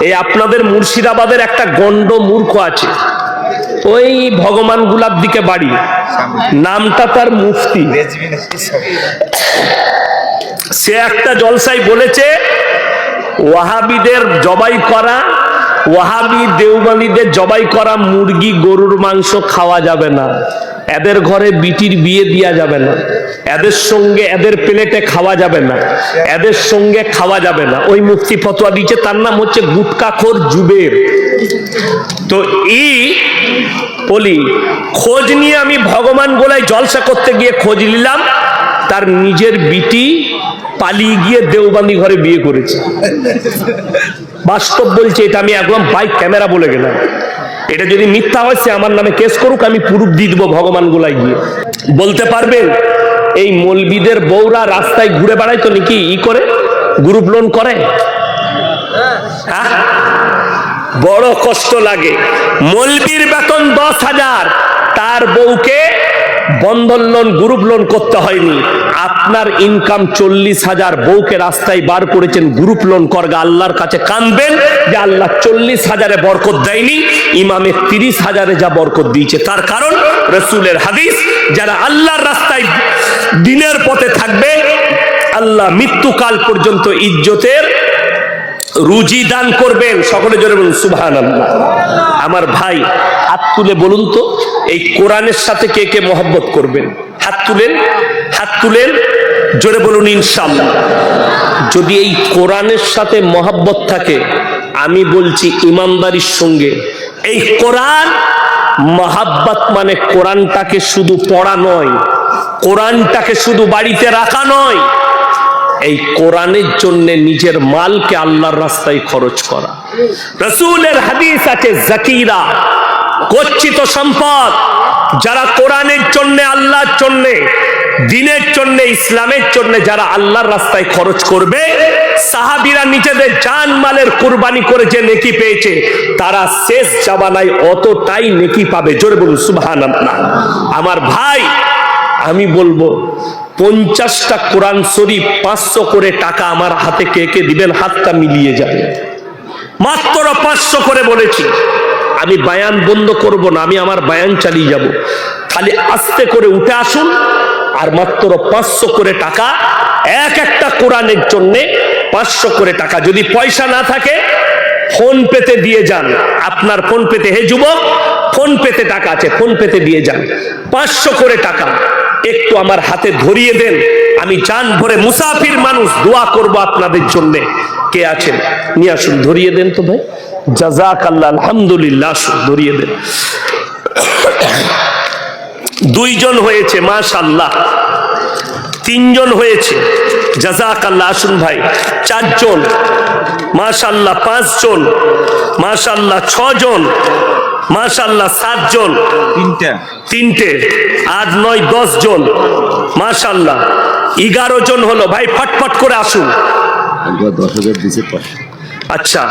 এই আপনাদের মুর্শিদাবাদের একটা গন্ড মূর্খ আছে। ওই ভগবানগুলার দিকে বাড়ি। নামটা তার মুফতি। সে একটা জলসাই বলেছে, ওয়াহাবিদের জবাই করা ওয়াহাবি দেওবানিদের জবাই করা মুরগি, গরুর মাংস খাওয়া যাবে না। এদের ঘরে বিটির বিয়ে দেওয়া যাবে না। এদের সঙ্গে এদের প্লেটে খাওয়া যাবে না। এদের সঙ্গে খাওয়া যাবে না। ওই মুক্তি ফতোয়া দিচ্ছে তার নাম হচ্ছে গুটকাখোর জুবের। তো ই বলি, খোঁজ নিয়ে আমি ভগবান গোলায় জলসা করতে গিয়ে খোঁজ নিলাম, তার নিজের বিটি পালিয়ে গিয়ে দেওবান্দি ঘরে বিয়ে করেছে। বাস্তব বলছে, এটা আমি একদম বাইক ক্যামেরা বলে গেলাম। এটা যদি মিথ্যা হয়, সে আমার নামে কেস করুক, আমি পুরুপ দিয়ে দেবো ভগবান গোলায় গিয়ে। বলতে পারবেন, এই মলবিদের বউরা রাস্তায় ঘুরে বেড়ায় তো নাকি ই করে গ্রুপ লোন করে? হ্যাঁ? বড় কষ্ট লাগে। মলবির বেতন দশ হাজার, তার বউকে বন্ধন লোন গ্রুপ লোন করতে হয়নি। আপনার ইনকাম চল্লিশ হাজার বউকে রাস্তায় বার করেছেন গ্রুপ লোন করগা, আল্লাহর কাছে কানবেন যে আল্লাহ চল্লিশ হাজারে বরকত দেয়নি, ইমামে তিরিশ হাজারে যা বরকত দিয়েছে। তার কারণ রসুলের হাদিস, যারা আল্লাহর রাস্তায় দিনের পথে থাকবে, আল্লাহ মৃত্যুকাল পর্যন্ত ইজ্জতের রুজি দান করবেন। সকলে জোরে বলুন সুবহান আমার ভাই, হাত তুলে বলুন তো। এই কোরআনের সাথে কে কে মহব্বত করবেন? হাত তুলেন হাত তুলেন, জোরে বলুন ইনশাল্লাহ যদি এই কোরআনের সাথে মহব্বত থাকে, আমি বলছি ইমানদারির সঙ্গে। এই কোরআন মহাব্বত মানে কোরআনটাকে শুধু পড়া নয়, কোরআনটাকে শুধু বাড়িতে রাখা নয়। এই কোরআনের জন্য নিজের মালকে আল্লাহর রাস্তায় খরচ করা। রসুলের হাদিস আছে জাকিরা। গচ্ছিত সম্পদ যারা কোরআনের জন্য, আল্লাহর জন্য, দিনের জন্য, ইসলামের জন্য যারা আল্লাহর রাস্তায় খরচ করবে, সাহাবিরা নিজেদের জান মালের কুরবানি করে যে নেকি পেয়েছে, তারা শেষ জামানায় অতটাই নেকি পাবে। জোরে বলুন সুবহান আমার ভাই, আমি বলব, পঞ্চাশটা কোরআন শরীফ পাঁচশো করে টাকা আমার হাতে কে কে দিবেন? হাতটা মিলিয়ে যাবে। মাত্র পাঁচশো করে বলেছি। আমি বায়ান বন্ধ করব না, আমি আমার বায়ান চালিয়ে যাব। খালি আস্তে করে উঠে আসুন, আর মাত্র পাঁচশো করে টাকা, এক একটা কোরআনের জন্যে পাঁচশো করে টাকা। যদি পয়সা না থাকে, ফোন পেতে দিয়ে যান। আপনার ফোন পেতে, হে যুবক, ফোন পেতে টাকা আছে, ফোন পেতে দিয়ে যান। পাঁচশো করে টাকা, একটু আমার হাতে ধরিয়ে দেন। আমি জান ভরে মুসাফির মানুষ, দোয়া করব আপনাদের জন্য। কে আছেন? নিয়ে আসুন, ধরিয়ে দেন তো ভাই। জাজাক আল্লাহ আলহামদুলিল্লাহ ধরিয়ে দেন। দুইজন হয়েছে মাশাল্লাহ তিনজন হয়েছে জাজাক আল্লাহ আসুন ভাই। চারজন মাশাল্লাহ পাঁচজন মাশাল্লাহ ছজন মাশাল্লাহ সাতজন। তিনটা। তিনটে আট নয় দশ জন মাশাল্লাহ এগারো জন হলো ভাই ফটফট করে আসুন। দশ হাজার আচ্ছা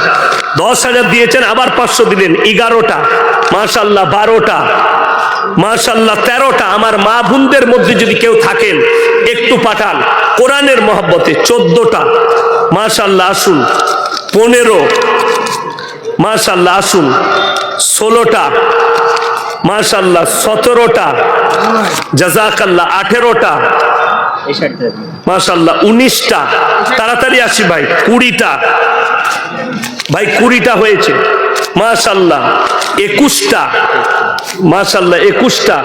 দশ হাজার দিয়েছেন আবার পাঁচশো দিলেন এগারোটা মাশাল্লাহ বারোটা মাশাল্লাহ তেরোটা। আমার মা বোনদের মধ্যে যদি কেউ থাকেন একটু পাঠান। কোরআনের মহব্বতে চোদ্দটা। মাশাল্লাহ আসুন পনেরো। মাশাল্লাহ আসুন ষোলোটা। মাশাল্লাহ সতেরোটা। জাজাকাল্লাহ আঠেরোটা। মাশাল্লাহ উনিশটা। তাড়াতাড়ি আসি ভাই কুড়িটা। ভাই কুড়িটা হয়েছে। মাশাল্লাহ একুশটা। মাশাল্লাহ একুশটা।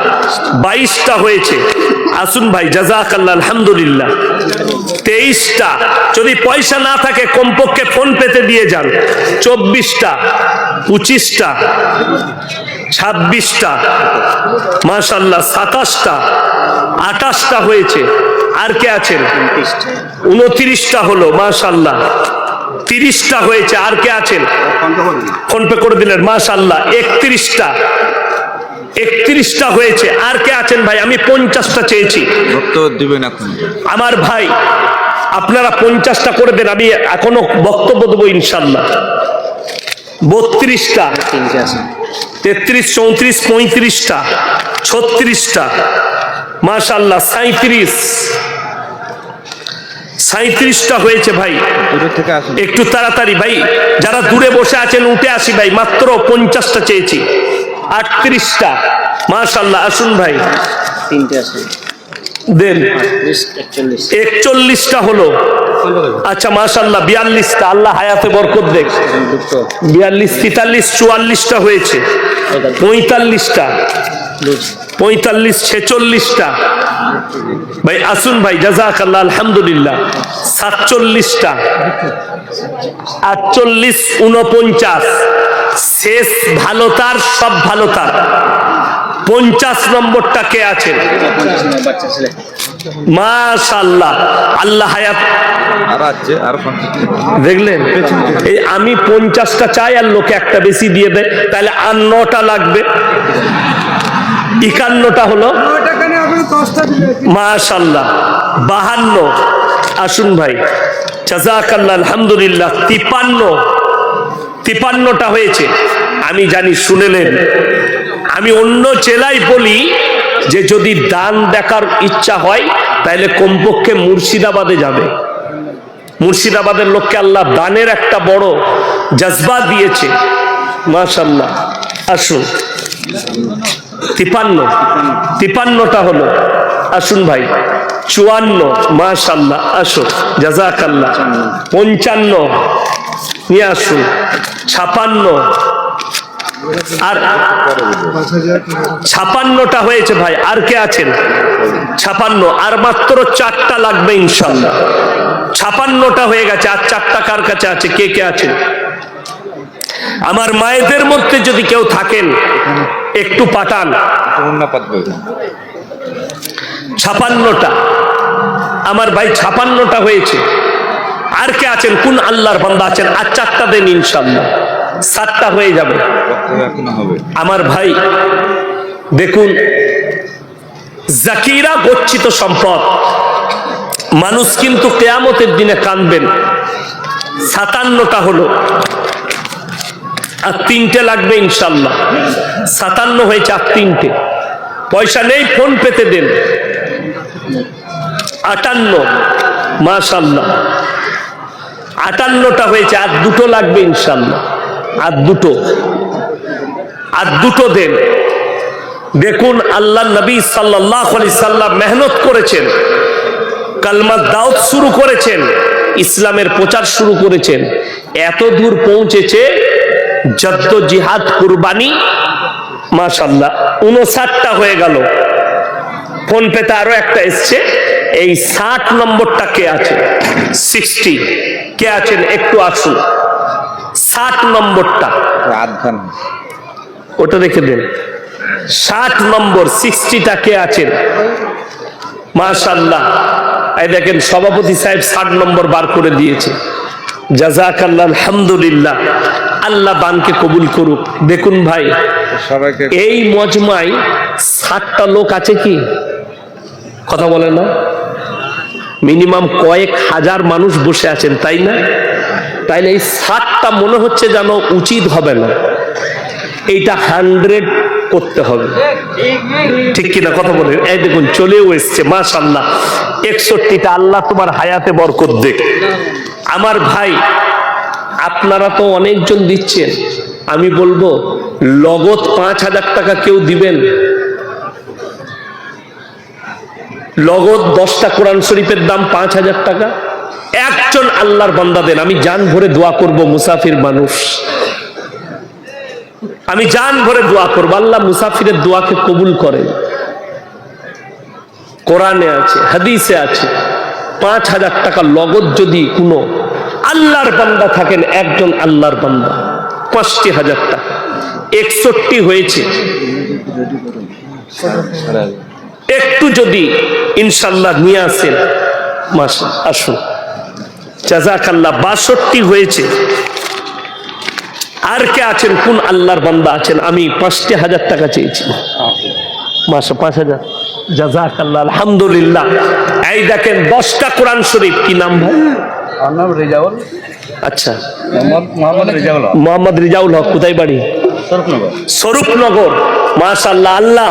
বাইশটা হয়েছে। আসুন ভাই জাজাকাল্লাহ আলহামদুলিল্লাহ। তেইশটা। যদি পয়সা না থাকে কমপক্ষে ফোন পেতে দিয়ে যান। চব্বিশটা পঁচিশটা ছাব্বিশটা মাশাল্লাহ সাতাশটা আঠাশটা হয়েছে। আর কে আছেন? উনত্রিশটা হলো মাশাল্লাহ। তিরিশটা হয়েছে আর কে আছেন? ফোন পে করে দিলেন মাশাল্লাহ একত্রিশটা। একত্রিশটা হয়েছে আর কে আছেন ভাই? আমি পঞ্চাশটা চেয়েছি। দিবেন এখন। আমার ভাই আপনারা পঞ্চাশটা করে দেন আমি এখনও বক্তব্য দেবো ইনশাল্লাহ বত্রিশটা। তেত্রিশ চৌত্রিশ পঁয়ত্রিশটা ছত্রিশটা মাশাল্লাহ সাঁত্রিশ সাঁত্রিশটা হয়েছে ভাই। একটু তাড়াতাড়ি ভাই যারা দূরে বসে আছেন উঠে আসি ভাই মাত্র পঞ্চাশটা চেয়েছি। আটত্রিশটা। মাশাল্লাহ আসুন ভাই। তিনটে দেন। একচল্লিশটা হলো। আচ্ছা মাশাল্লাহ বিয়াল্লিশটা। আল্লাহ হায়াতে বরকত দেখ। বিয়াল্লিশ তেতাল্লিশ চুয়াল্লিশটা হয়েছে। পঁয়তাল্লিশটা। পঁয়তাল্লিশ ছেচল্লিশটা। ভাই আসুন ভাই জাজাক আল্লাহ আলহামদুলিল্লাহ। সাতচল্লিশটা আটচল্লিশ উনপঞ্চাশ শেষ ভালো তার সব ভালো তার পঞ্চাশ নম্বরটা কে আছেন? মাশাল্লাহ আল্লাহ হায়াত। দেখলেন? এই আমি পঞ্চাশটা চাই আর লোকে একটা বেশি দিয়ে দেয় তাহলে আর নটা লাগবে। একান্নটা হলো? মাশাল্লাহ বাহান্ন। আসুন ভাই। জাজাকাল্লাহ আলহামদুলিল্লাহ। তিপান্ন। তিপান্নটা হয়েছে। আমি জানি শুনেলেন আমি অন্য জেলায় বলি যে যদি দান দেখার ইচ্ছা হয়, তাহলে কমপক্ষে মুর্শিদাবাদে যাবে। মুর্শিদাবাদের লোককে আল্লাহ দানের একটা বড় জজবা দিয়েছে। মাশাল্লাহ আসুন। তিপান্ন। তিপান্নটা হলো, আসুন ভাই, চুয়ান্ন, মাশাল্লাহ, আসুন জাজাকাল্লাহ পঞ্চান্ন, নিয়ে আসুন, ছাপান্ন। আর ছাপান্নটা হয়েছে ভাই, আর কে আছেন? ছাপান্ন, আর মাত্র চারটা লাগবে ইনশাল্লাহ। ছাপান্নটা হয়ে গেছে, আর চারটা কার কাছে আছে, কে কে আছে আমার মায়েদের মধ্যে যদি কেউ থাকেন একটু পাঠান ছাপান্নটা। আমার ভাই ছাপান্নটা হয়েছে। আর কে আছেন? কোন আল্লাহর বান্দা আছেন? আর চারটা দেন ইনশাল্লাহ সাতটা হয়ে যাবে। আমার ভাই, দেখুন, জাকিরা গচ্ছিত সম্পদ। মানুষ কিন্তু কেয়ামতের দিনে কাঁদবেন সাতান্নটা হলো। আর তিনটে লাগবে ইনশাল্লাহ। সাতান্ন হয়েছে আর তিনটে। পয়সা নেই ফোন পেতে দেন। আটান্ন, মাশাল্লাহ। আটান্নটা হয়েছে, আর দুটো লাগবে ইনশাল্লাহ। আর দুটো। আর দুটো দেন। দেখুন, আল্লাহ নবী সাল্লাহ আলি মেহনত করেছেন। কালমা দাউদ শুরু করেছেন। ইসলামের প্রচার শুরু করেছেন। এত দূর পৌঁছেছে যদ্দ জিহাদ কুরবানি মাশাল্লাহ উনষাটটা হয়ে গেল। ফোন পেতে আরও একটা এসছে এই ষাট নম্বরটা কে আছে? সিক্সটি কে আছেন? একটু আসুন। ষাট নম্বরটা। ওটা রেখে দেন। ষাট নম্বর সিক্সটিটা কে আছেন? মাশাল্লাহ এই দেখেন সভাপতি সাহেব ষাট নম্বর বার করে দিয়েছে। জাজাক আল্লাহ আলহামদুলিল্লাহ। আল্লাহ দানকে কবুল করুক। দেখুন ভাই এই মজমায় ষাটটা লোক আছে কি? কথা বলে না। মিনিমাম কয়েক হাজার মানুষ বসে আছেন তাই না? তাইলে এই ষাটটা মনে হচ্ছে যেন উচিত হবে না। এইটা হান্ড্রেড করতে হবে। ঠিক কিনা কথা বলেন? এই দেখুন চলেও এসছে মাশাল্লাহ একষট্টিটা আল্লাহ তোমার হায়াতে বরকত দেখ। আমার ভাই আপনারা তো অনেকজন দিচ্ছেন। আমি বলব, লগত পাঁচ হাজার টাকা কেউ দিবেন? লগত দশটা কোরআন শরীফের দাম পাঁচ হাজার টাকা? একজন আল্লাহর বান্দা দেন। আমি জান ভরে দোয়া করব, মুসাফির মানুষ। আমি জান ভরে দোয়া করব। আল্লাহ মুসাফিরের দোয়াকে কবুল করেন। কোরআনে আছে, হাদিসে আছে, পাঁচ হাজার টাকা লগত যদি কোনো আল্লাহর বান্দা থাকেন একজন আল্লাহর বান্দা। পাঁচটি হাজার টাকা। একষট্টি হয়েছে। একটু যদি ইনশাল্লাহ নিয়ে আসেন মাস আসুন। জাজাকাল্লাহ বাষট্টি হয়েছে। আর কে আছেন? কোন আল্লাহর বান্দা আছেন? আমি পাঁচটি হাজার টাকা চেয়েছি। মাসে পাঁচ হাজার। জাজাকাল্লাহ আলহামদুলিল্লাহ। এই দেখেন, দশটা কোরআন শরীফ কি নাম ভাই? আমার নাম রেজাউল। আচ্ছা। মোহাম্মদ মোহাম্মদ রেজাউল মোহাম্মদ রিজাউল হক কোথায় বাড়ি? সরফনগর স্বরূপনগর। মাশাল্লাহ আল্লাহ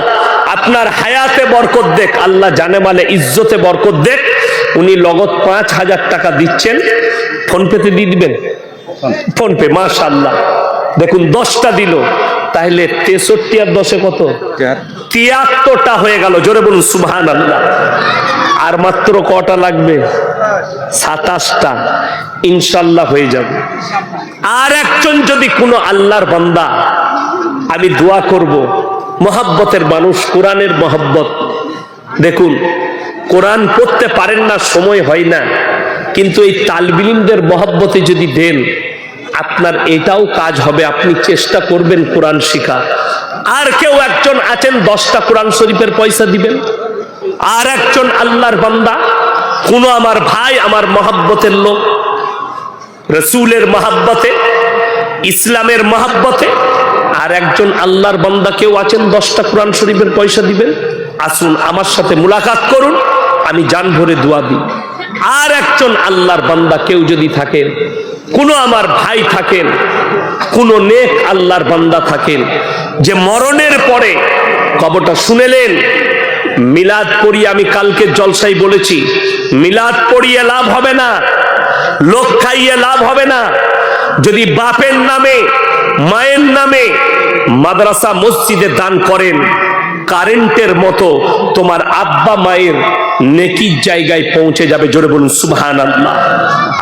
আপনার হায়াতে বরকত দেখ। আল্লাহ জানে মালে ইজ্জতে বরকত দেখ। উনি লগত পাঁচ হাজার টাকা দিচ্ছেন। ফোন পেতে দিয়ে দিবেন? PhonePe. মাশাল্লাহ দেখুন দশটা দিল। তাহলে তেষট্টি আর দশে কত? তিয়াত্তরটা হয়ে গেল। জোরে বলুন সুবহান আল্লাহ আর মাত্র কটা লাগবে? সাতাশটা। ইনশাল্লাহ হয়ে যাবে। আর একজন যদি কোনো আল্লাহর বান্দা, আমি দোয়া করব, মহাব্বতের মানুষ, কোরআনের মহাব্বত। দেখুন, কোরআন পড়তে পারেন না, সময় হয় না। কিন্তু এই তালবিলিমদের মহাব্বতে যদি দেন, আপনার এটাও কাজ হবে। আপনি চেষ্টা করবেন কোরআন শিখা। আর কেউ একজন আছেন, দশটা কোরআন শরীফের পয়সা দিবেন? আর একজন আল্লাহর বান্দা, কোন আমার ভাই, আমার মহাব্বতের লোক, রসুলের মহাব্বতে, ইসলামের মহাব্বতে, আর একজন আল্লাহর বান্দা কেউ আছেন, দশটা কোরআন শরীফের পয়সা দিবেন, আসুন আমার সাথে মুলাকাত করুন, আমি জান ভরে দোয়া দিই। আর একজন আল্লাহর বান্দা কেউ যদি থাকেন, কোনো আমার ভাই থাকেন, কোন নেক আল্লাহর বান্দা থাকেন, যে মরণের পরে কবরটা শুনেলেন মিলাদ পড়িয়ে আমি কালকে জলসাই বলেছি, মিলাদ পড়িয়ে লাভ হবে না, লোক খাইয়ে লাভ হবে না। যদি বাপের নামে, মায়ের নামে মাদ্রাসা মসজিদে দান করেন, কারেন্টের মতো তোমার আব্বা মায়ের নেকির জায়গায় পৌঁছে যাবে, জোরে বলুন সুবহান আল্লাহ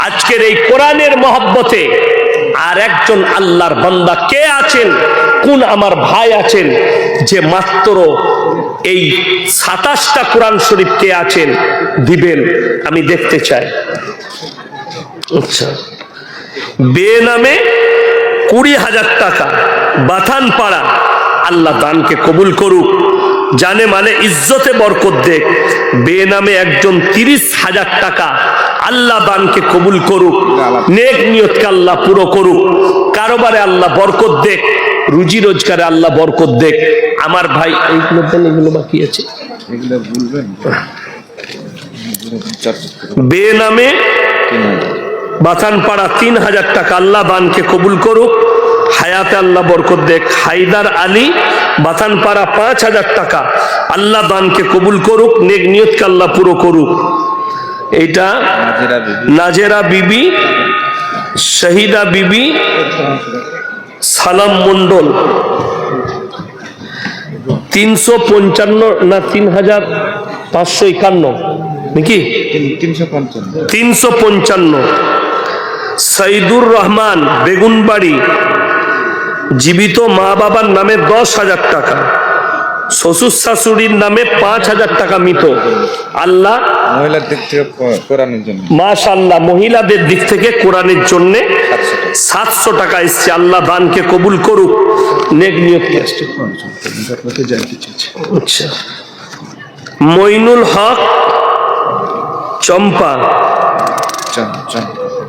আজকের এই কোরআনের মহব্বতে আর একজন আল্লাহর বান্দা কে আছেন, কোন আমার ভাই আছেন, যে মাত্র এই সাতাশটা কোরআন শরীফ কে আছেন দিবেন, আমি দেখতে চাই। আচ্ছা। বে নামে কুড়ি হাজার টাকা, বাথান পাড়া, আল্লাহ দানকে কবুল করুক। জানে মানে ইজ্জতে বরকত দেখ। বে নামে একজন তিরিশ হাজার টাকা আল্লাহ দানকে কবুল করুক নেক নিয়তকে আল্লাহ পুরো করুক কারোবারে আল্লাহ বরকত দেখ রুজি রোজগারে আল্লাহ বরকত দেখ আমার ভাই এইগুলো এগুলো বাকি আছে। এগুলো বলবেন চার বে নামে তিন হাজার। তিন হাজার টাকা আল্লাহ দানকে কবুল করুক হায়াতে আল্লাহ বরকত দেখ হায়দার আলী বাথানপাড়া পাঁচ হাজার টাকা আল্লাহ দানকে কবুল করুক নেক নিয়তকে আল্লাহ পুরো করুক। এটা নাজেরা বিবি। শহীদা বিবি সালাম মন্ডল তিনশো পঞ্চান্ন না তিন হাজার পাঁচশো একান্ন? নাকি? তিনশো পঞ্চান্ন। তিনশো পঞ্চান্ন। সাইদুর রহমান বেগুনবাড়ি জীবিত মা বাবার নামে দশ হাজার টাকা। শ্বশুর শাশুড়ির নামে পাঁচ হাজার টাকা মিত। আল্লাহ মহিলার দিক থেকে কোরআনের জন্য। মাশাল্লাহ মহিলাদের দিক থেকে কোরআনের জন্য সাতশো টাকা এসছে। আল্লাহ দানকে কবুল করুক। নেক আচ্ছা। মইনুল হক চম্পা।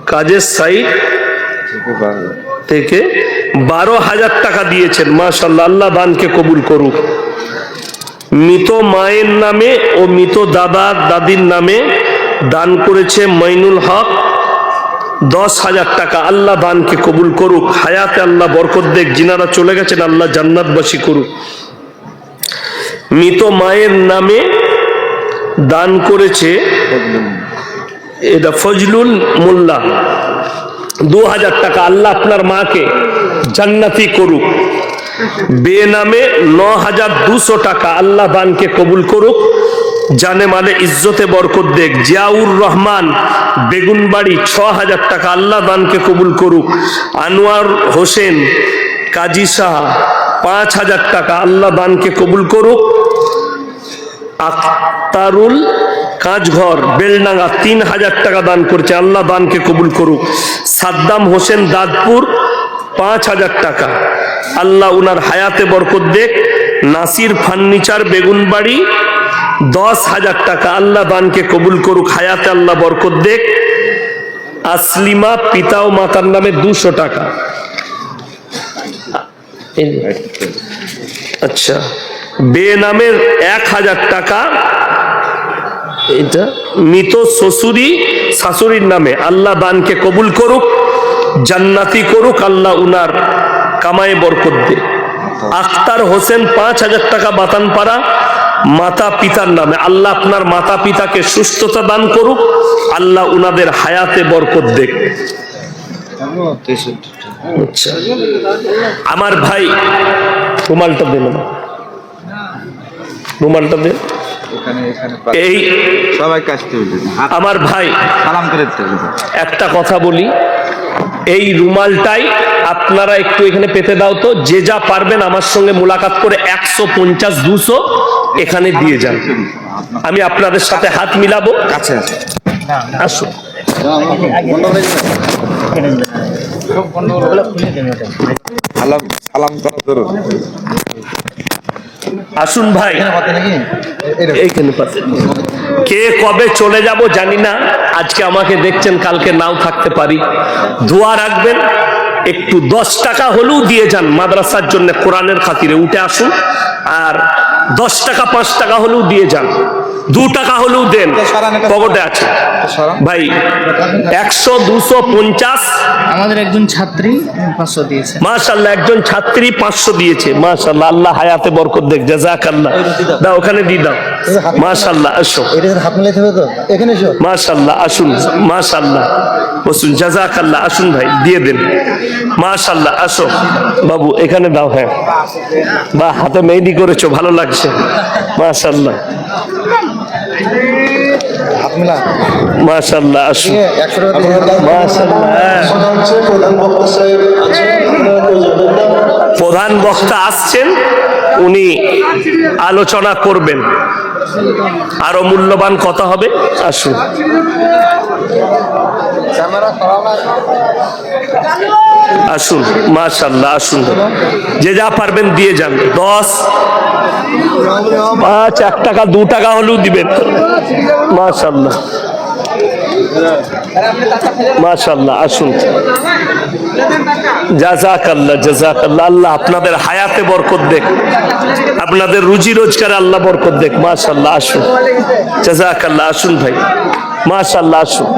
কাজের সাইড থেকে বারো থেকে বারো হাজার টাকা দিয়েছেন। মাশাল্লাহ আল্লাহ দানকে কবুল করুক। মৃত মায়ের নামে ও মৃত দাদা দাদির নামে দান করেছে মাইনুল হক। দশ হাজার টাকা। আল্লাহ দানকে কবুল করুক। হায়াতে আল্লাহ বরকত দেখ। যিনারা চলে গেছেন, আল্লাহ জান্নাতবাসী করুক। মৃত মায়ের নামে দান করেছে এটা ফজলুল মোল্লা। দু হাজার টাকা। আল্লাহ আপনার মাকে জান্নাতি করুক। বে নামে ন হাজার দুশো টাকা আল্লাহ দানকে কবুল করুক। জানে মানে ইজ্জতে বরকত দেখ। জিয়াউর রহমান বেগুনবাড়ি ছ হাজার টাকা আল্লাহ দানকে কবুল করুক। আনোয়ার হোসেন কাজী শাহ পাঁচ হাজার টাকা আল্লাহ দানকে কবুল করুক। আক্তারুল কাজঘর বেলডাঙ্গা তিন হাজার টাকা দান করছে, আল্লাহ দানকে কবুল করুক। সাদ্দাম হোসেন দাদপুর পাঁচ হাজার টাকা। আল্লাহ উনার হায়াতে বরকত দেখ। নাসির ফার্নিচার বেগুনবাড়ি দশ হাজার টাকা। আল্লাহ দানকে কবুল করুক হায়াতে আল্লাহ বরকত দেখ। আসলিমা পিতা ও মাতার নামে দুশো টাকা। আচ্ছা বে নামের এক হাজার টাকা। এটা? মৃত শ্বশুরি শাশুড়ির নামে। আল্লাহ দানকে কবুল করুক। জান্নাতি করুক আল্লাহ উনার কামায়ে বরকত দে। আখতার হোসেন পাঁচ হাজার টাকা বাতান পাড়া মাতা পিতার নামে। আল্লাহ আপনার মাতা পিতাকে সুস্থতা দান করুক আল্লাহ উনাদের হায়াতে বরকত দেখ আচ্ছা। আমার ভাই রুমালটা দিল রুমালটা দে। এখানে এখানে এই সবাই আমার ভাই সালাম করে একটা কথা বলি। এই রুমালটাই আপনারা একটু এখানে পেতে দাও তো। যে যা পারবেন আমার সঙ্গে মোলাকাত করে একশো পঞ্চাশ দুশো এখানে দিয়ে যান। আমি আপনাদের সাথে হাত মিলাবো। কাছে সালাম করা ধরুন আসুন ভাই। কে কবে চলে যাব জানি না। আজকে আমাকে দেখছেন, কালকে নাও থাকতে পারি। দোয়া রাখবেন, একটু দশ টাকা হলেও দিয়ে যান মাদ্রাসার জন্য কোরআনের খাতিরে, উঠে আসুন। আর দশ টাকা, পাঁচ টাকা হলেও দিয়ে যান। দু টাকা হলেও দেন। পকেটে আছে। ভাই একশো দুশো পঞ্চাশ। আমাদের একজন ছাত্রী পাঁচশো দিয়েছে। মাশাল্লাহ একজন ছাত্রী পাঁচশো দিয়েছে। মাশাল্লাহ আল্লাহ হায়াতে বরকত দেখ জাজাক আল্লাহ দাও। ওখানে দিয়ে দাও। মাশাল্লাহ আসো। এটা হাত মিলাইতে হবে তো? এখানে মাশাল্লাহ আসুন। মাশাল্লাহ বসুন জাজাক আল্লাহ আসুন ভাই দিয়ে দেন। মাশাল্লাহ আসো। বাবু এখানে দাও হ্যাঁ। বা হাতে মেহেদি করেছ ভালো লাগছে। মাশাল্লাহ মাশাল্লাহ আসুন। প্রধান বক্তা আসছেন উনি আলোচনা করবেন। আরও মূল্যবান কথা হবে আসুন। আসুন মাশাল্লাহ আসুন। যে যা পারবেন দিয়ে যান। দশ, পাঁচ, এক টাকা, দু টাকা হলেও দিবেন। মাশাল্লাহ মাশাল্লাহ আসুন। জাজাক আল্লাহ জাজাক আল্লাহ আল্লাহ আপনাদের হায়াতে বরকত দেখ। আপনাদের রুজি রোজগারে আল্লাহ বরকত দেখ। মাশাল্লাহ আসুন। জাজাক আল্লাহ আসুন ভাই। মাশাল্লাহ আসুন।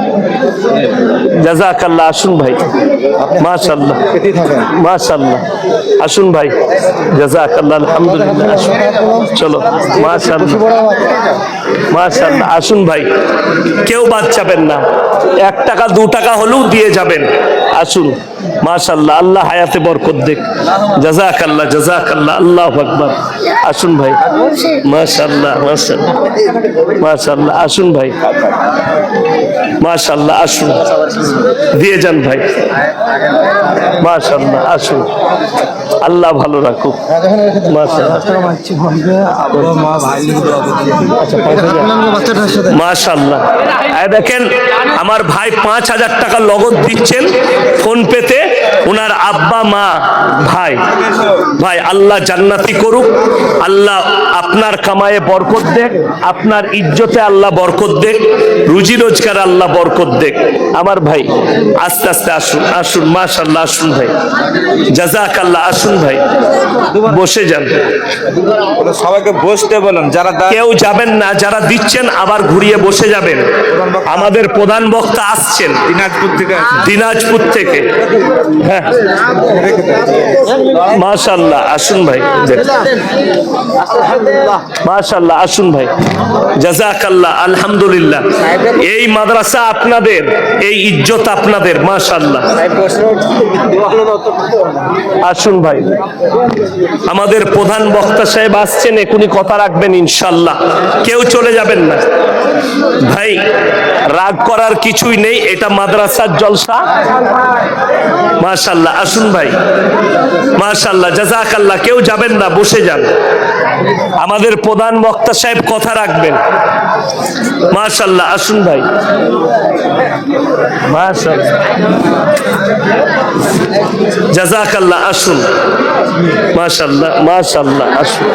জাজাক আল্লাহ আসুন ভাই। মাশাল্লাহ মাশাল্লাহ আসুন ভাই। জাজাকাল্লাহ আলহামদুলিল্লাহ, আসুন। চলো মাশাল্লাহ মাশাল্লাহ আসুন ভাই। কেউ বাদ চাপেন না। এক টাকা, দু টাকা হলেও দিয়ে যাবেন। আসুন মাশাল্লাহ আল্লাহ হায়াতে বরকত দেখ। জাজাক আল্লাহ জাজাক আল্লাহ আল্লাহ আকবার। আসুন ভাই মাশাল্লাহ মাশাল্লাহ মাশাল্লাহ আসুন ভাই। মাশাল্লাহ আসুন। দিয়ে যান ভাই। মাশাল্লাহ আসুন। আল্লাহ ভালো রাখুক। মাশাল্লাহ দেখেন, আমার ভাই পাঁচ হাজার টাকা নগদ দিচ্ছেন ফোন পেতে ওনার আব্বা মা ভাই। ভাই আল্লাহ জান্নাতি করুক আল্লাহ আপনার কামায়ে বরকত দেখ আপনার ইজ্জতে আল্লাহ বরকত দেখ রুজি রোজগার আল্লাহ বরকত দেখ আমার ভাই আস্তে আস্তে আসুন আসুন মাশাল্লাহ আসুন ভাই। জাজাক আল্লাহ আসুন ভাই। বসে যান। সবাইকে বসতে বলুন যারা কেউ যাবেন না যারা দিচ্ছেন আবার ঘুরিয়ে বসে যাবেন। আমাদের প্রধান বক্তা আসছেন। দিনাজপুর থেকে। দিনাজপুর থেকে। হ্যাঁ। মাশাল্লাহ আসুন ভাই মাশাল্লাহ আসুন। ভাই। জাজাকাল্লাহ আলহামদুলিল্লাহ। এই মাদ্রাসা আপনাদের এই ইজ্জত আপনাদের মাশাল্লাহ আসুন ভাই। আমাদের প্রধান বক্তা সাহেব আসছেন এখনই কথা রাখবেন ইনশাল্লাহ কেউ চলে যাবেন না। ভাই রাগ করার কিছুই নেই, এটা মাদ্রাসার জলসা। মাশাল্লাহ, আসুন ভাই। মাশাল্লাহ, জাজাকাল্লাহ, কেউ যাবেন না, বসে যান। আমাদের প্রধান বক্তা সাহেব কথা রাখবেন। মাশাল্লাহ, আসুন ভাই। মাশাল্লাহ। জাজাকাল্লাহ, আসুন। মাশাল্লাহ মাশাল্লাহ আসুন।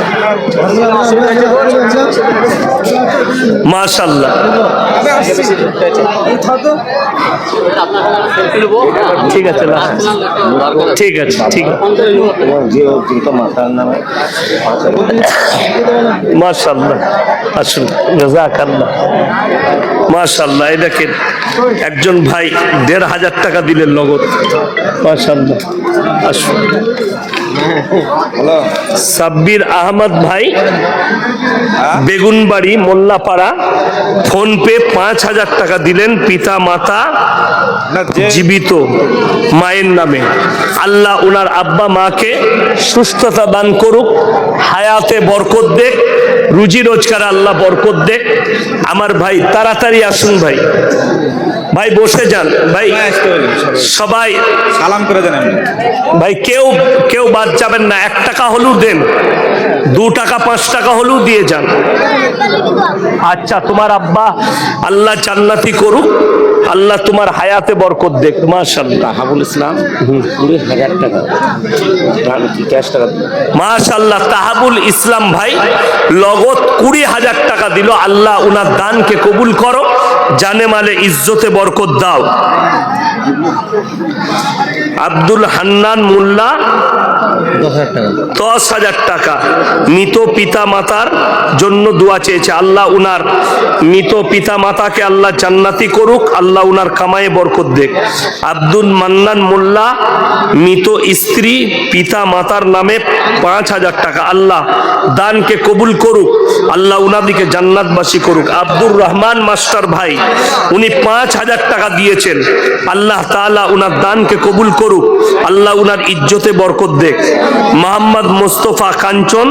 ঠিক আছে ঠিক আছে, ঠিক মাশাল্লাহ আসুন মাশাল্লাহ দেখেন, একজন ভাই দেড় হাজার টাকা দিলেন নগদ। মাশাল্লাহ আসুন। সাব্বির আহমদ ভাই বেগুনবাড়ি মোল্লাপাড়া ফোন পে পাঁচ হাজার টাকা দিলেন পিতা মাতা জীবিত মায়ের নামে। আল্লাহ উনার আব্বা মাকে সুস্থতা দান করুক হায়াতে বরকত দেখ রুজি রোজগার আল্লাহ বরকত দেখ আমার ভাই তাড়াতাড়ি আসুন ভাই। ভাই বসে যান। ভাই। সবাই। সালাম করে দেন ভাই কেউ কেউ বাদ যাবেন না। এক টাকা হলেও দেন। দু টাকা পাঁচ টাকা হলেও দিয়ে যান। আচ্ছা তোমার আব্বা আল্লাহ জান্নাতি করুক। আল্লাহ তোমার হায়াতে বরকত দেখ। মাশাল্লাহ হাবুল ইসলাম কুড়ি হাজার টাকা। আমি ক্যাশ টাকা? মাশাল্লাহ তাহাবুল ইসলাম ভাই লগত কুড়ি হাজার টাকা দিল। আল্লাহ উনার দানকে কবুল করো। জানে মালে ইজ্জতে বরকত দাও। আব্দুল হান্নান মোল্লা দশ হাজার টাকা। মৃত পিতা মাতার জন্য দোয়া চেয়েছে। আল্লাহ উনার মৃত পিতা মাতাকে আল্লাহ জান্নাতি করুক। আল্লাহ উনার কামায়ে বরকত দেখ। আব্দুল মান্নান মোল্লা, মৃত স্ত্রী, পিতা মাতার নামে পাঁচ হাজার টাকা। আল্লাহ দানকে কবুল করুক, আল্লাহ উনাদিকে জান্নাতবাসী করুক। আব্দুর রহমান মাস্টার ভাই, উনি পাঁচ হাজার টাকা দিয়েছেন। আল্লাহ তাআলা উনার দানকে কবুল করুক, আল্লাহ উনার ইজ্জতে বরকত দেখ। মোহাম্মদ মোস্তফা কাঞ্চন,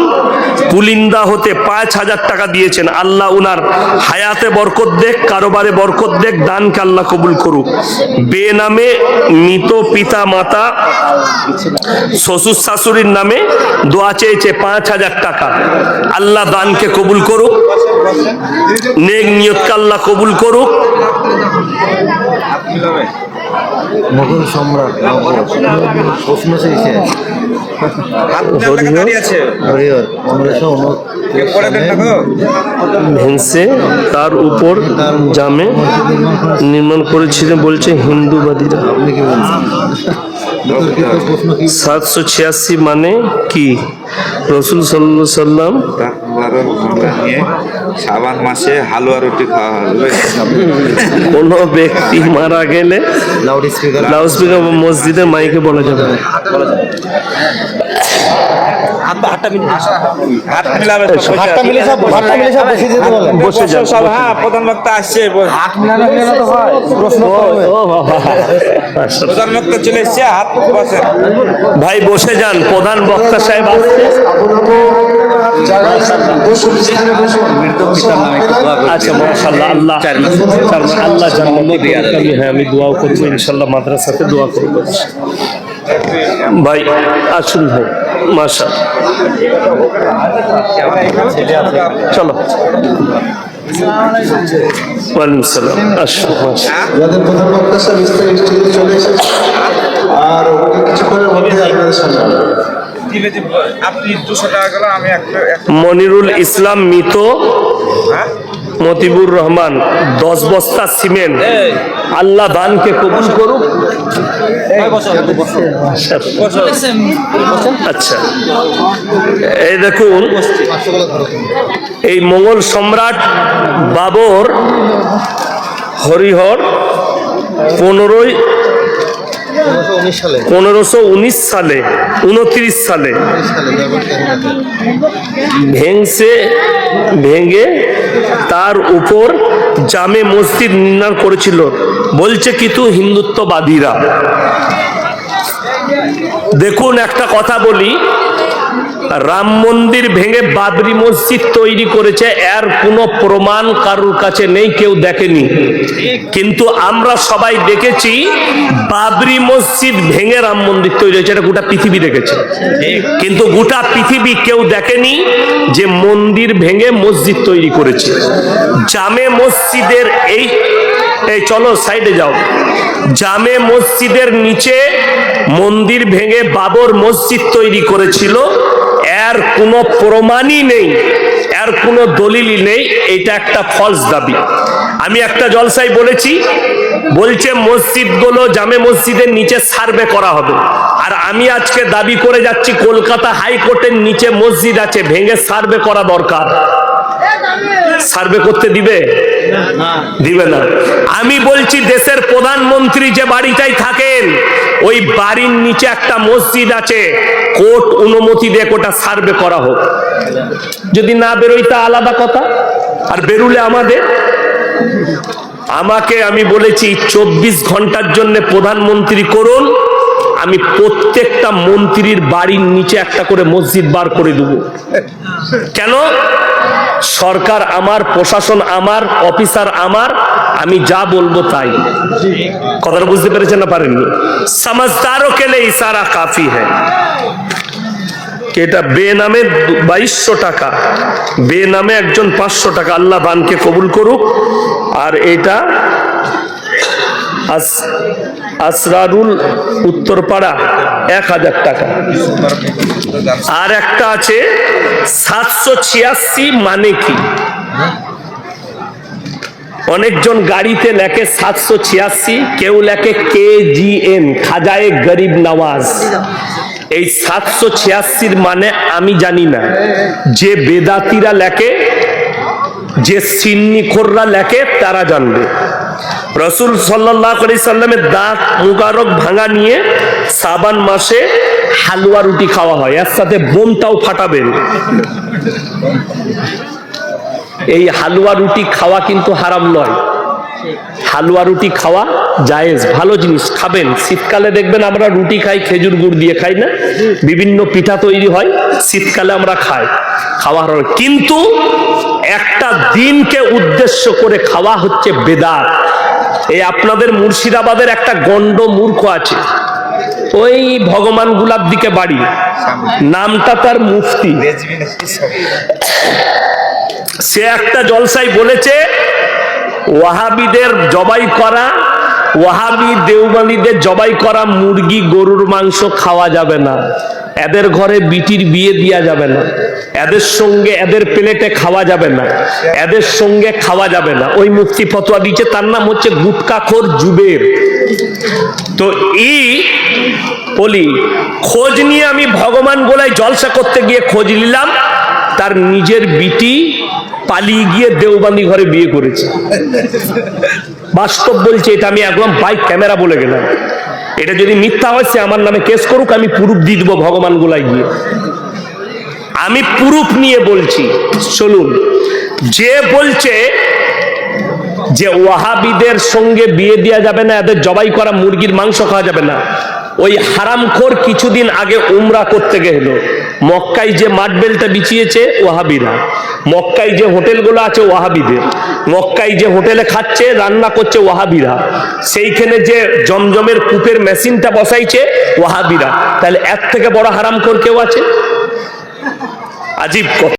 পুলিন্দা হতে পাঁচ হাজার টাকা দিয়েছেন। আল্লাহ উনার হায়াতে বরকত দেখ, কারোবারে বরকত দেখ, দানকে আল্লাহ কবুল করুক। বে নামে মৃত পিতা মাতা, শ্বশুর শাশুড়ির নামে দোয়া চেয়েছে পাঁচ হাজার টাকা। আল্লাহ দানকে কবুল করুক, নেক নিয়তকে আল্লাহ কবুল করুক। মুঘল সম্রাট ভেন্সে তার উপর জামে নির্মাণ করেছিলেন বলছে হিন্দুবাদীরা। সাতশো ছিয়াশি মানে কি? রসুল সাল্লাহ সাল্লাম? সাবান মাসে হালুয়া রুটি খাওয়া হবে কোনো ব্যক্তি মারা গেলে লাউড স্পিকার লাউড স্পিকার মসজিদের মাইকে বলা যাবে। না। হাত মিলাবে সব হাতটা মিলে সব হাতটা মিলে সব বসে যেতে বলেন বসে যান সব হ্যাঁ প্রধান বক্তা আসছে হাত প্রশ্ন ও বাবা আচ্ছা। প্রধান বক্তা চলে এসছে হাত বসে ভাই বসে যান প্রধান বক্তা সাহেব আসছে আচ্ছা মাশাআল্লাহ আল্লাহ আল্লাহ জান্নাত হ্যাঁ আমি দোয়াও করব ইনশাআল্লাহ মাদ্রাসাতে দোয়া করব ভাই আসুন ভাই মাশা চলো। ওয়ালাইকুম সালাম আসুন যাদের প্রধান বক্তা বিস্তারিত চলে এসেছে। আর কিছুক্ষণের মধ্যে আপনাদের সামনে মনিরুল ইসলাম মিত হ্যাঁ? মতিবুর রহমান দশ বস্তা সিমেন্ট। আল্লাহ দানকে কবুল করুক। আচ্ছা। এই দেখুন এই মোগল সম্রাট বাবর হরিহর পনেরোই পনেরোশো উনিশ সালে উনত্রিশ সালে। সালে ভেংসে ভেঙে তার উপর জামে মসজিদ নির্মাণ করেছিল। বলছে কিন্তু হিন্দুত্ববাদীরা। দেখুন একটা কথা বলি রাম মন্দির ভেঙে বাবরি মসজিদ তৈরি করেছে, এর কোনো প্রমাণ কারুর কাছে নেই, কেউ দেখেনি। কিন্তু আমরা সবাই দেখেছি, বাবরি মসজিদ ভেঙে রাম মন্দির তৈরি হয়েছে, এটা গোটা পৃথিবী দেখেছে। কিন্তু গোটা পৃথিবী কেউ দেখেনি যে মন্দির ভেঙে মসজিদ তৈরি করেছে। জামে মসজিদের এই এই চলো সাইডে যাও। জামে মসজিদের নিচে মন্দির ভেঙে বাবর মসজিদ তৈরি করেছিল এর কোনো প্রমাণই নেই এর কোনো দলিলই নেই এটা একটা ফলস দাবি। আমি একটা জলসাই বলেছি বলছে মসজিদগুলো জামে মসজিদের নিচে সার্ভে করা হবে। আর আমি আজকে দাবি করে যাচ্ছি কলকাতা হাইকোর্টের নিচে মসজিদ আছে ভেঙে সার্ভে করা দরকার। সার্ভে করতে দিবে? দিবে না। আমি বলছি দেশের প্রধানমন্ত্রী যে বাড়িটাই থাকেন ওই বাড়ির নিচে একটা মসজিদ আছে। কোর্ট অনুমতি দিয়ে ওটা সার্ভে করা হোক। যদি না বেরোই তা আলাদা কথা। আর বেরুলে আমাদের? আমাকে আমি বলেছি, চব্বিশ ঘণ্টার জন্য প্রধানমন্ত্রী করুন, আমি প্রত্যেকটা মন্ত্রীর বাড়ির নিচে একটা করে মসজিদ বার করে দেব। কেন? সরকার আমার, প্রশাসন আমার, অফিসার আমার, আমি যা বলব তাই। কথাটা বুঝতে পেরেছেন না পারেননি? সমাজদারও কেলে ইশারা কাফি হ্যাঁ এটা বেনামে বাইশশো টাকা। বেনামে একজন পাঁচশো টাকা। আল্লাহ বানকে কবুল করুক। আর এটা আসরারুল উত্তরপাড়া এক হাজার টাকা। আর একটা আছে সাতশো ছিয়াশি মানে কি? অনেকজন গাড়িতে লেখে সাতশো ছিয়াশি, কেউ লেখে কে জি এন, খাজায়ে গরিব নওয়াজ। এই সাতশো ছিয়াশির মানে আমি জানি না। যে বেদাতিরা লেখে, যে সিন্নিখোররা লেখে, তারা জানবে। রসুল সাল্লাহ আলি সাল্লামের দাঁত মুবারক ভাঙা নিয়ে সাবান মাসে হালুয়া রুটি খাওয়া হয়। এর সাথে বোমটাও ফাটাবেন এই হালুয়া রুটি খাওয়া কিন্তু হারাম নয়। হালুয়া রুটি খাওয়া জায়েজ, ভালো জিনিস। খাবেন, শীতকালে দেখবেন আমরা রুটি খাই, খেজুর গুড় দিয়ে খাই না। বিভিন্ন পিঠা তৈরি হয়। শীতকালে আমরা খাই, খাওয়া কিন্তু একটা দিনকে উদ্দেশ্য করে খাওয়া হচ্ছে বেদাত। এই আপনাদের মুর্শিদাবাদের একটা গন্ড মূর্খ আছে। ওই ভগবানগুলার দিকে বাড়ি। নামটা তার মুফতি। সে একটা জলসাই বলেছে, ওয়াহাবিদের জবাই করা, ওয়াহাবি দেওবানিদের জবাই করা মুরগি গরুর মাংস খাওয়া যাবে না। এদের ঘরে বিটির বিয়ে দেওয়া যাবে না। এদের সঙ্গে এদের প্লেটে খাওয়া যাবে না। এদের সঙ্গে খাওয়া যাবে না। ওই মুক্তি ফতোয়া দিচ্ছে তার নাম হচ্ছে গুটকাখোর জুবের। তো এই বলি, খোঁজ নিয়ে আমি ভগবান গোলায় জলসা করতে গিয়ে খোঁজ নিলাম, তার নিজের বিটি পালিয়ে গিয়ে দেওবান্দি ঘরে বিয়ে করেছে। বাস্তব বলছে, এটা আমি একদম বাইক ক্যামেরা বলে গেলাম। এটা যদি মিথ্যা হয়েছে আমার নামে কেস করুক, আমি পুরুপ দিয়ে দিব ভগবান গোলায় গিয়ে। আমি পুরুপ নিয়ে বলছি, চলুন। যে বলছে যে ওয়াহাবিদের সঙ্গে বিয়ে দেওয়া যাবে না, এদের জবাই করা মুরগির মাংস খাওয়া যাবে না, ওই হারামখোর কিছুদিন আগে উমরা করতে গেল। মক্কায় যে মাঠবেলটা বিছিয়েছে, ওয়াহাবিরা। মক্কায় যে হোটেলগুলো আছে, ওয়াহাবিদের। মক্কাই যে হোটেলে খাচ্ছে, রান্না করছে, ওয়াহাবিরা। সেইখানে যে জমজমের কূপের মেশিনটা বসাইছে, ওয়াহাবিরা। তাহলে এক থেকে বড় হারাম কেউ আছে? আজীব